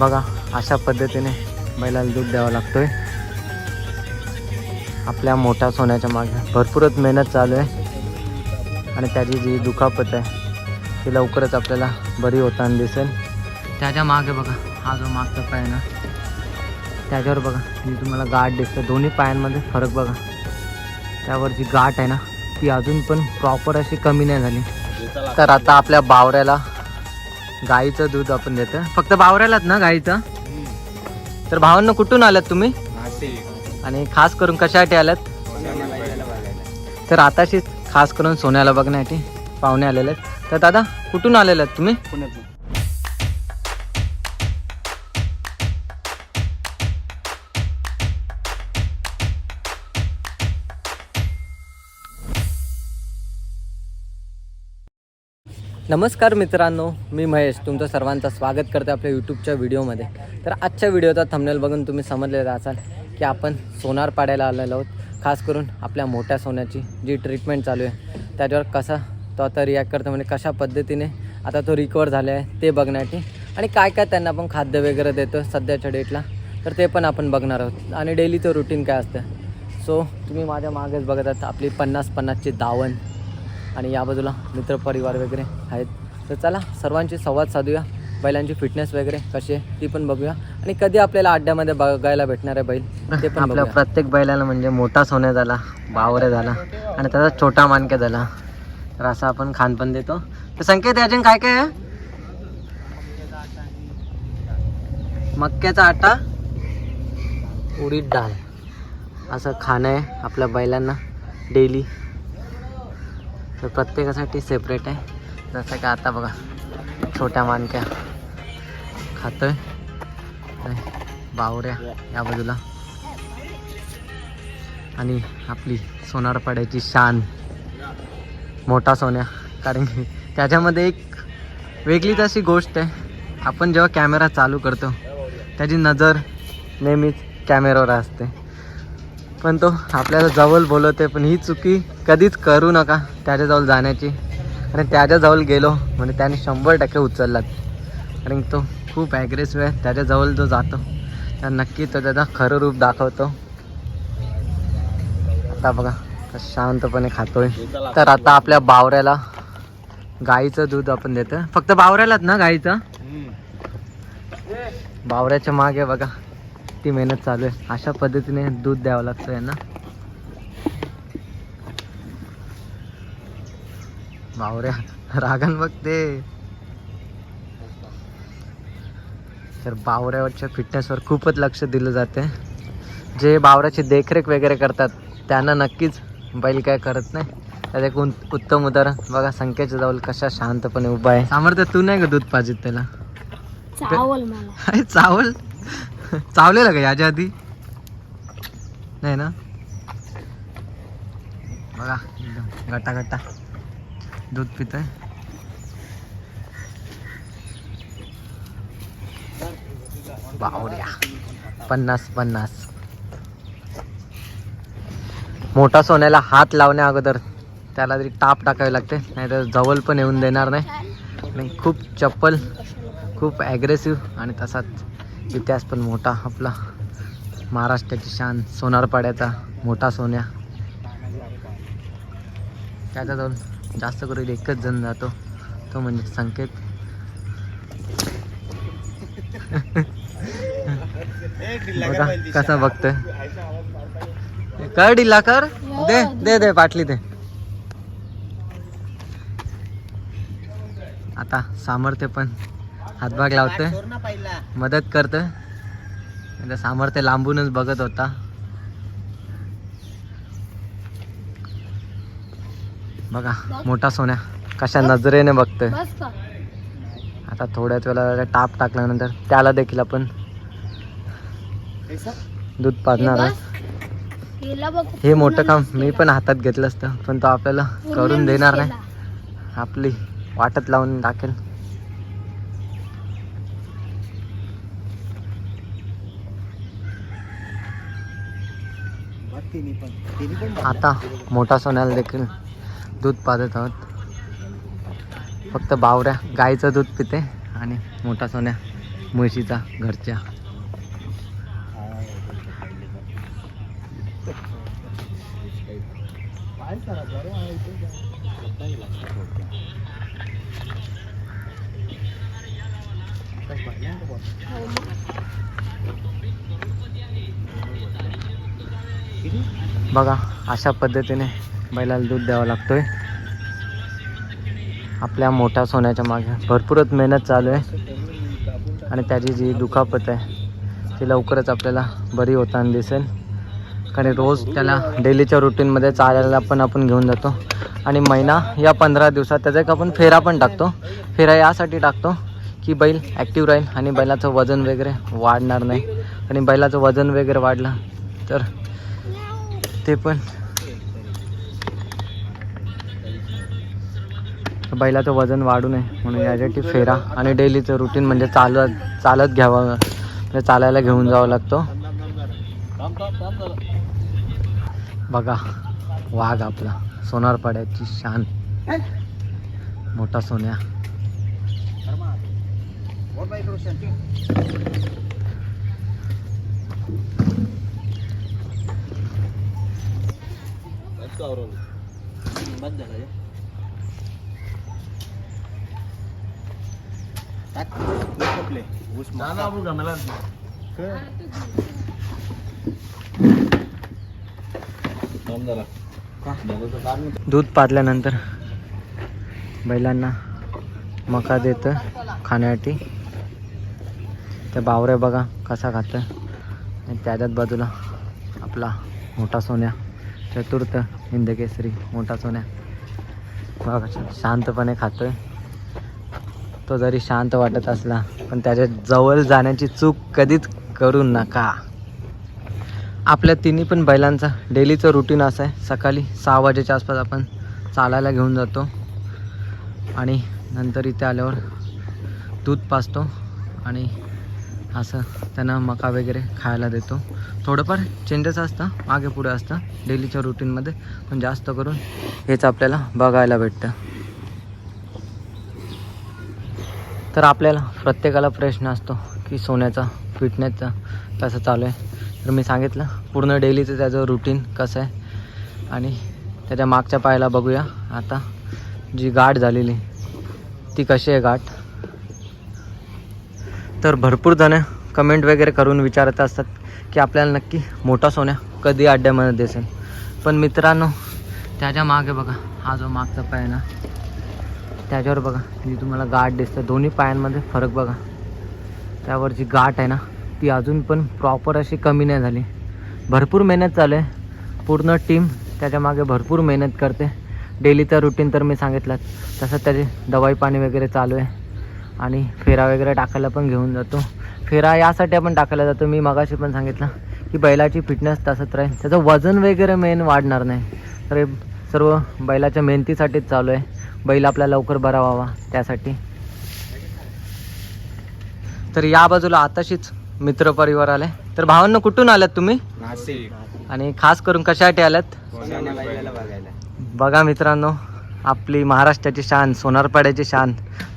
बघा अशा पद्धतीने बैलाला दूध द्यावा लागतोय. आपल्या मोठ्या सोन्याच्या मागे. भरपूरच मेहनत चालू आहे. आणि त्याची जी दुखापत आहे ती लवकरच आपल्याला बरी होताना दिसेल. त्याच्यामागे बघा हा जो मागचा पाय ना त्याच्यावर बघा जी तुम्हाला गाठ दिसते दोन्ही पायांमध्ये फरक बघा. त्यावर जी गाठ आहे ना ती अजून पण प्रॉपर अशी कमी नाही झाली. तर आता आपल्या बावऱ्याला गाईचं दूध आपण देतो फक्त बावऱ्यालाच ना गाईचं? तर भावांना कुठून आलात तुम्ही? आणि खास करून कशासाठी आलात? तर आताशीच खास करून सोन्याला बघण्यासाठी पाहुणे आलेले आहेत. तर दादा कुठून आलेले आहेत तुम्ही नमस्कार मित्रांनो मी महेश. तुमचं सर्वांचं स्वागत करते आपल्या यूट्यूबच्या व्हिडिओमध्ये. तर आजच्या व्हिडिओचा थंबनेल बघून तुम्ही समजलेलं असाल की आपण सोनार पाडायला आलेलो आहोत. खास करून आपल्या मोठ्या सोन्याची जी ट्रीटमेंट चालू आहे त्याच्यावर कसा तो आता रिॲक्ट करतो म्हणजे कशा पद्धतीने आता तो रिकवर झाला आहे ते बघण्यासाठी आणि काय काय त्यांना आपण खाद्य वगैरे देतो सध्याच्या डेटला तर ते पण आपण बघणार आहोत. आणि डेलीचं रुटीन काय असतं? सो तुम्ही माझ्या मागेच बघत आहात आपली पन्नास पन्नासची दावण. आणि या बाजूला मित्रपरिवार वगैरे आहेत. तर चला सर्वांची संवाद साधूया. बैलांची फिटनेस वगैरे कशी आहे ती पण बघूया. आणि कधी आपल्याला अड्ड्यामध्ये बघायला भेटणार आहे बैल ते पण आपल्या प्रत्येक बैलाला म्हणजे मोठा सोन्या झाला बावरे झाला आणि त्याचा छोटा मानक्या झाला. तर असं आपण खानपण देतो. तर संकेत अजून काय काय आहे? मक्याचा आटा उडीद डाळ. असं खाणं आहे आपल्या बैलांना डेली तर प्रत्येकासाठी सेपरेट आहे. जसं की आता बघा छोट्या मानक्या खातोय. बावऱ्या या बाजूला. आणि आपली सोनारपाड्याची शान. मोठा सोन्या. कारण की त्याच्यामध्ये एक वेगळीच अशी गोष्ट आहे. आपण जेव्हा कॅमेरा चालू करतो त्याची नजर नेहमीच कॅमेऱ्यावर असते. पण तो आपल्याला जवळ बोलवते पण ही चुकी कधीच करू नका त्याच्याजवळ जाण्याची. आणि त्याच्याजवळ गेलो म्हणजे त्याने शंभर टक्के उचललात. कारण तो खूप ॲग्रेसिव्ह आहे त्याच्याजवळ जो जातो तर नक्की तो त्याचा खरं रूप दाखवतो. आता बघा शांतपणे खातोय. तर आता आपल्या बावऱ्याला गाईचं दूध आपण देतो फक्त बावऱ्यालाच ना गाईचं? बावऱ्याच्या मागे बघा. ती मेहनत चालू आहे. अशा पद्धतीने दूध द्यावं लागतं यांना. बावऱ्या रागण बघते. तर बावऱ्यावरच्या फिटनेसवर खूपच लक्ष दिलं जाते जे बावऱ्याची देखरेख वगैरे करतात त्यांना नक्कीच बैल काय करत नाही. त्यात एक उत्तम उदाहरण. बघा संख्येच्या जवळ कशा शांतपणे उभा आहे. सामर्थ्य तू नाही का दूध पाहिजे त्याला? चावल चावल? चावलेलं का याच्या आधी? नाही ना? बघा एकदम गट्टा गट्टा दूध पित बावड्या. पन्नास पन्नास. मोठा सोन्याला हात लावण्या अगोदर त्याला तरी टाप टाकावी लागते नाहीतर जवळ पण येऊन देणार नाही. आणि खूप चप्पल खूप ॲग्रेसिव्ह आणि तसाच. इतिहास पण मोठा आपला महाराष्ट्राची शान सोनारपाड्याचा मोठा सोन्या. त्याच्याजवळ जास्त करून एकच जण जातो तो म्हणजे संकेत. बघा कसा बघतोय. कर डिल्ला कर. दे दे दे पाटली दे. आता सामर्थ्य पण हातभाग लावतोय. मदत करतोय. सामर्थ्य लांबूनच बघत होता. बघा मोठा सोन्या कशा नजरेने बघतोय. आता थोड्याच वेळा टाप टाकल्यानंतर त्याला देखील आपण दूध पाजणार आहोत. हिला बघ. हे मोठं काम मी पण हातात घेतलं असतं पण तो आपल्याला करून देणार नाही. आपली वाटत लावून टाकेल आता मोठा सोन्याला देखील दूध पाजत आहोत. फक्त बावऱ्या गाईचं दूध पिते आणि मोठा सोन्या म्हशीचा घरच्या. बघा अशा पद्धतीने बैलाला दूध द्यावं लागतोय. आपल्या मोठ्या सोन्याच्या मागे. भरपूरच मेहनत चालू आहे. आणि त्याची जी दुखापत आहे ती लवकरच आपल्याला बरी होताना दिसेल. कारण रोज त्याला डेलीच्या रुटीनमध्ये चालायला पण आपण घेऊन जातो. आणि महिना या पंधरा दिवसात त्याचा एक आपण फेरा पण टाकतो. फेरा यासाठी टाकतो की बैल ॲक्टिव्ह राहील आणि बैलाचं वजन वगैरे वाढणार नाही. आणि बैलाचं वजन वगैरे वाढलं तर ते पण. बैलाचं वजन वाढू नये म्हणून यासाठी फेरा. आणि डेलीचं रुटीन म्हणजे चालत चालत घ्यावं म्हणजे चालायला घेऊन जावं लागतो. बघा वाघ आपला सोनारपाड्याची शान. मोठा सोन्या. दूध पाजल्यानंतर बैलांना मका देतं खाण्यासाठी. त्या बावऱ्या बघा कसा खातं. आणि त्याच्याच बाजूला आपला मोठा सोन्या. चतुर्थ हिंदकेसरी मोठा सोन्या. बघा शांतपणे खातोय. तो जरी शांत वाटत असला पण त्याच्याजवळ जाण्याची चूक कधीच करू नका. आपल्या तिन्ही पण बैलांचा डेलीचं रुटीन असं आहे. सकाळी सहा वाजेच्या आसपास आपण चालायला घेऊन जातो. आणि नंतर इथे आल्यावर दूध पाजतो. आणि असं त्यांना मका वगैरे खायला देतो. थोडंफार चेंजेस असतं मागे पुढे असतं डेलीच्या रुटीनमध्ये पण जास्त करून हेच आपल्याला बघायला भेटतं. तर आपल्याला प्रत्येकाला प्रश्न असतो की सोन्याचा फिटनेसचा कसं चालू आहे? तर मी सांगितलं पूर्ण डेलीचं त्याचं रुटीन कसं आहे? आणि त्याच्या मागच्या पायाला बघूया. आता जी गाठ झालेली ती कशी आहे गाठ? तर भरपूर जण कमेंट वगैरे करून विचारत असतात की आपल्याला नक्की मोठा सोन्या कधी अड्ड्यामध्ये दिसेल. पण मित्रांनो त्याच्यामागे बघा हा जो मागचा पाय ना त्याच्यावर बघा जी तुम्हाला गाठ दिसते. दोन्ही पायांमध्ये फरक बघा. त्यावर जी गाठ आहे ना ती अजून पण प्रॉपर अशी कमी नाही झाली. भरपूर मेहनत चालू आहे. पूर्ण टीम त्याच्यामागे भरपूर मेहनत करते. डेलीचा रुटीन तर मी सांगितलं तसं त्याचे दवाई पाणी वगैरे चालू आहे. आणि फेरा वगैरे टाकायला पण घेऊन जातो. फेरा यासाठी आपण टाकायला जातो. मी मगाशी पण सांगितलं की बैलाची फिटनेस तसंच राहील. त्याचं वजन वगैरे मेन वाढणार नाही. तर हे सर्व बैलाच्या मेहनतीसाठीच चालू आहे. बैल आपला लवकर बरा व्हावा त्यासाठी. तर या बाजूला आताशीच मित्रपरिवार आले. तर भावांना कुठून आल्यात तुम्ही? आणि खास करून कशासाठी आल्यात बघा मित्रांनो आपली महाराष्ट्राची शान सोनारपाड्याची शान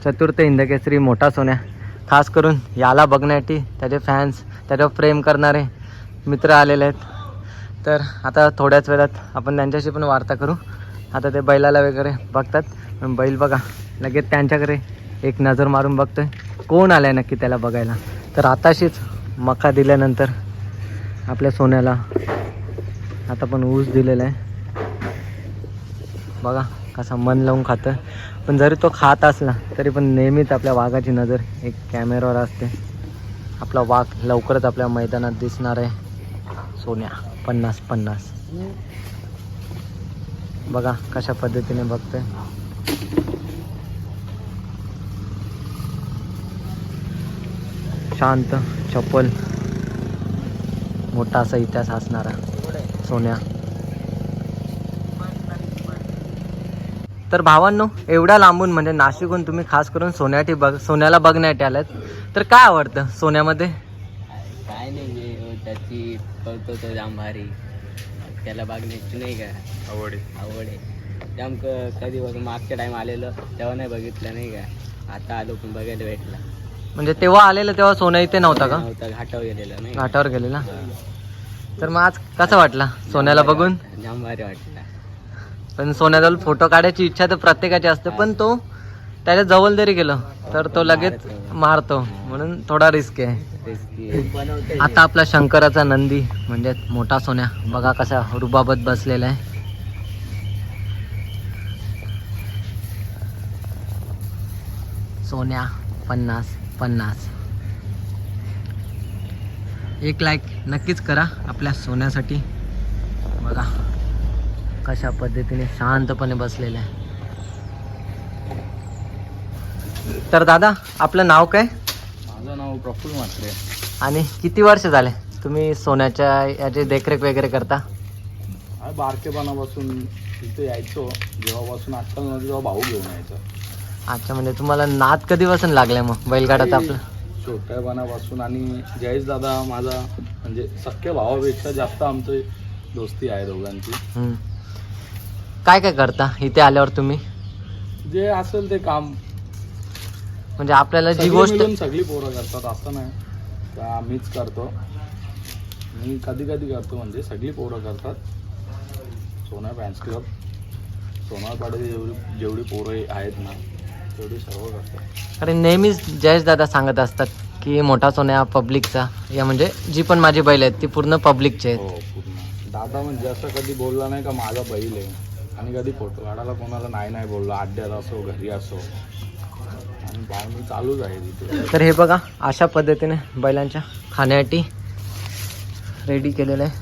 चतुर्थ हिंदकेसरी मोठा सोन्या. खास करून याला बघण्यासाठी त्याचे फॅन्स त्याच्यावर प्रेम करणारे मित्र आलेले आहेत. तर आता थोड्याच वेळात आपण त्यांच्याशी पण वार्ता करू. आता ते बैलाला वगैरे बघतात. पण बैल बघा लगेच त्यांच्याकडे एक नजर मारून बघतोय. कोण आलाय नक्की त्याला बघायला? तर आताशीच मका दिल्यानंतर आपल्या सोन्याला आता पण ऊस दिलेला आहे. बघा. कसा मन लावून खातं. पण जरी तो खात असला तरी पण नेहमीच आपल्या वाघाची नजर एक कॅमेरावर असते. आपला वाघ लवकरच आपल्या मैदानात दिसणार आहे. सोन्या पन्नास पन्नास. बघा कशा पद्धतीने बघतोय. शांत चपल मोठा असा इतिहास असणारा. सोन्या. तर भावांनो एवढ्या लांबून म्हणजे नाशिकहून तुम्ही खास करून सोन्यासाठी बघ सोन्याला बघण्यासाठी आलात. तर काय आवडतं सोन्यामध्ये? काय नाही हे त्याची कळतो तो जाम भारी त्याला बघण्याची नाही का? आवड आवड आहे. जाम क कधी बघ मागच्या टाइम आलेलं तेव्हा नाही बघितलं नाही का? आता आलो पण बघायला भेटला. म्हणजे तेव्हा आलेलं तेव्हा सोनं इथे नव्हता का? नव्हता घाटावर गेलेला नाही घाटावर गेलेला? तर मग आज कसा वाटला सोन्याला बघून? जाम भारी वाटला. पण सोन्याजवळ फोटो काढायची इच्छा तर प्रत्येकाची असते पण तो त्याच्याजवळ जरी गेलो तर तो लगेच मारतो. म्हणून थोडा रिस्क आहे. आता आपला शंकराचा नंदी म्हणजे मोठा सोन्या. बघा कसा रुबाबत बसलेला आहे. सोन्या पन्नास पन्नास. एक लाईक नक्कीच करा आपल्या सोन्यासाठी. बघा. कशा पद्धतीने शांतपणे बसलेलं आहे. तर दादा आपलं नाव काय? माझं नाव प्रफुल्ल म्हात्रे. आणि किती वर्ष झाले? तुम्ही सोन्याच्या याची देखरेख वगैरे करता? बारकेपणापासून तिथे यायचो. जेव्हापासून आजकाल नव्हतं तेव्हा भाऊ घेऊन यायचा. अच्छा म्हणजे तुम्हाला नाद कधीपासून लागलाय मग बैलगाडात आपलं? छोट्यापणापासून. आणि जयेश दादा माझा म्हणजे सख्या भावापेक्षा जास्त आमची दोस्ती आहे दोघांची. काय काय करता इथे आल्यावर तुम्ही? जे असेल ते काम. म्हणजे आपल्याला जी सगळी गोष्ट मिळून सगळी पोरं करतात असं नाही. का मीच करतो. मी कधी कधी करतो म्हणजे सगळी पोरं करतात. सोना फॅन्स क्लब. सोनारपाड्याची जेवढी जेवढी पोरं आहेत ना तेवढी सर्व करतात. कारण नेहमीच जयेश दादा सांगत असतात की मोठा सोन्या पब्लिकचा. या म्हणजे जी पण माझी बैल आहेत ती पूर्ण पब्लिकचे आहेत. हो पूर्ण. दादा म्हणजे असं कधी बोलला नाही का माझा बैल आहे. आणि कधी फोटो काढायला कोणाला नाही नाही बोलला अड्ड्यात असो घरी असो. आणि चालूच आहे तिथे. तर हे बघा अशा पद्धतीने बैलांच्या खाण्यासाठी रेडी केलेलं आहे.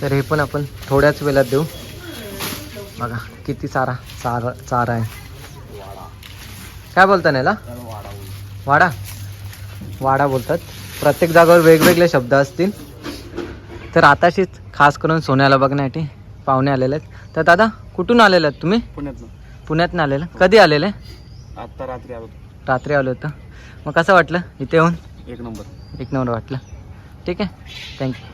तर हे पण आपण थोड्याच वेळात देऊ. बघा किती सारा चारा चारा आहे. काय बोलता ना याला त्याला वाडा बोलतो. वाडा? वाडा बोलतात. प्रत्येक जागेवर वेगवेगळे शब्द असतील. तर आताशीच खास करून सोन्याला बघण्यासाठी पाहुणे आलेले आहेत. तर दादा कुठून आलेले आहेत तुम्ही? पुण्यातलं पुण्यातनं आलेलं. कधी आलेले? आत्ता रात्री आलो रात्री आलो होतं. मग कसं वाटलं इथे येऊन? एक नंबर. एक नंबर वाटलं. ठीक आहे. थँक्यू